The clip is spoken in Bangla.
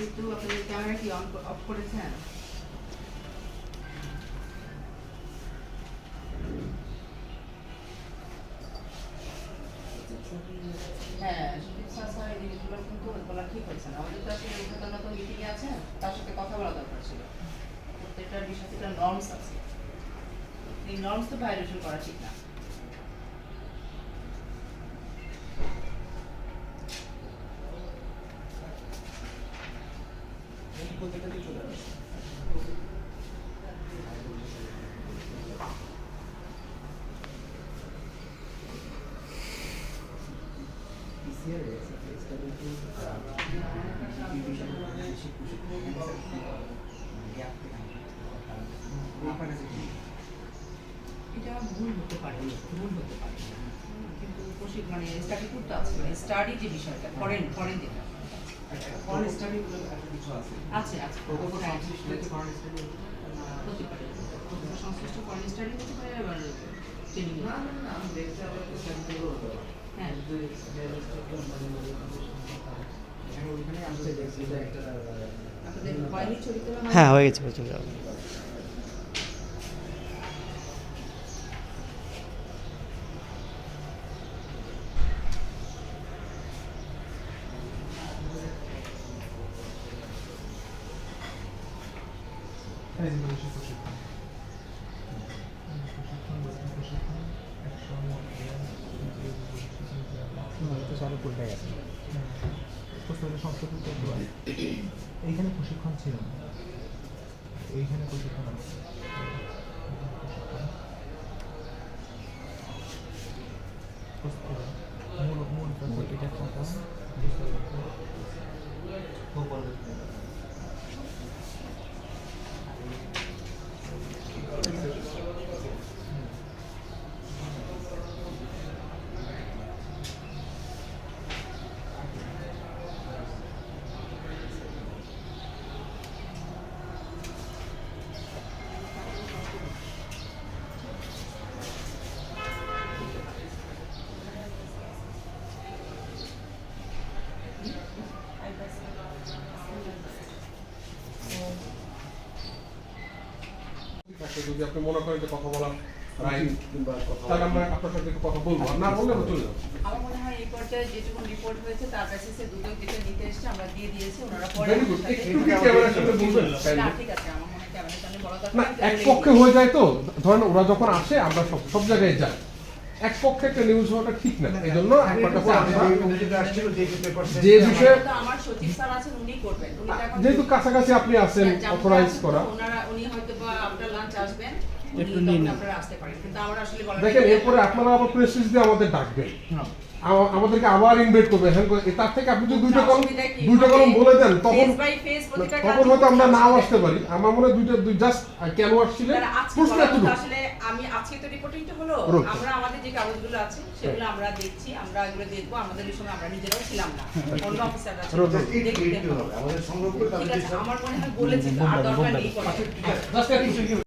কিন্তু আপনি ক্যামেরা কি অন অফ করেছেন হ্যাঁ সুদীপ স্যার স্যার কিন্তু বলা ঠিক হচ্ছে না। আমাদের তো আসলে ঊর্ধ্বতন তো মিটিংয়ে আছে, তার সাথে কথা বলা দরকার ছিল। প্রত্যেকটা বিষয়ে নর্মস আছে। এই নর্মস তো ভায়োলেশন করা ঠিক না এই প্রত্যেকটাতে চলে আসছে পিসিআর আছে এটা কিন্তু ডিভিশন বেশি খুশি গ্যাপ থেকে আপনার কাছে কি এটা ভুল হতে পারে ভুল হতে পারে। কিন্তু প্রশিক্ষণ মানে স্টাডি করতে আছে স্টাডি যে বিষয়টা ফরেন ফরেন যেটা। ফরেন স্টাডি কিছু আছে। আছে আছে। হ্যাঁ, ফরেন স্টাডি হতে পারে। সংশ্লিষ্ট ফরেন স্টাডি হতে পারে আবার ট্রেনিং না না না হ্যাঁ? হ্যাঁ হয়ে গেছে হয়ে গেছে এই যে চালু সংশোধন করতে পারি। এইখানে প্রশিক্ষণ ছিল না। এইখানে প্রশিক্ষণ আছে। মূল মূল এটা কথা যদি আপনি মনে করেন যে কথা বলার তাহলে আমরা আপনার সাথে কথা বলব। না বললে চলে যাব। আমার মনে হয় এই পর্যায়ে যেটুকু রিপোর্ট হয়েছে তার বেসিসে দুটো যেটা নিতে এসেছে আমরা দিয়ে দিয়েছি ওনারা পরে না ঠিক আছে আমার মনে হয় ক্যামেরার সামনে বলা দরকার। না নেই, এক পক্ষে হয়ে যায় তো। ধরেন ওরা যখন আসে আমরা সব সব জায়গায় যাই। এক পক্ষে একটা নিউজ হওয়াটা ঠিক না এই জন্য যে বিষয়ে আমার সচিব স্যার আছেন উনি করবেন। উনি তো এখন যেহেতু কাছাকাছি আপনি আছেন হ্যাঁ, অথরাইজ করা। ওনারা উনি হয়তো বা আফটার লাঞ্চ আসবেন উনি একটু নিয়ে তখন নিন। আপনারা আসতে পারেন। কিন্তু আমার আসলে দেখেন এরপরে আপনারা আবার প্রেসিস দিয়ে আমাদের ডাকবেন। আমা- আমাদেরকে আবার ইনভাইট করবে। হ্যাঁ তার থেকে আপনি যদি দুইটা কলম দুইটা কলম বলে দেন তখন তখন হয়তো আমরা নাও আসতে পারি। আমার মনে হয় দুইটা দুই জাস্ট কেন আসছিলেন? প্রশ্ন আসলে আমি আজকে তো রিপোর্টিংটা হলো আমরা আমাদের যে কাগজগুলো আছে সেগুলো আমরা দেখছি আমরা এগুলো দেখব আমাদের সময় আমরা নিজেরাও ছিলাম না। অন্য অফিসাররা আমার মনে হয় বলেছি আর দরকার নেই জাস্ট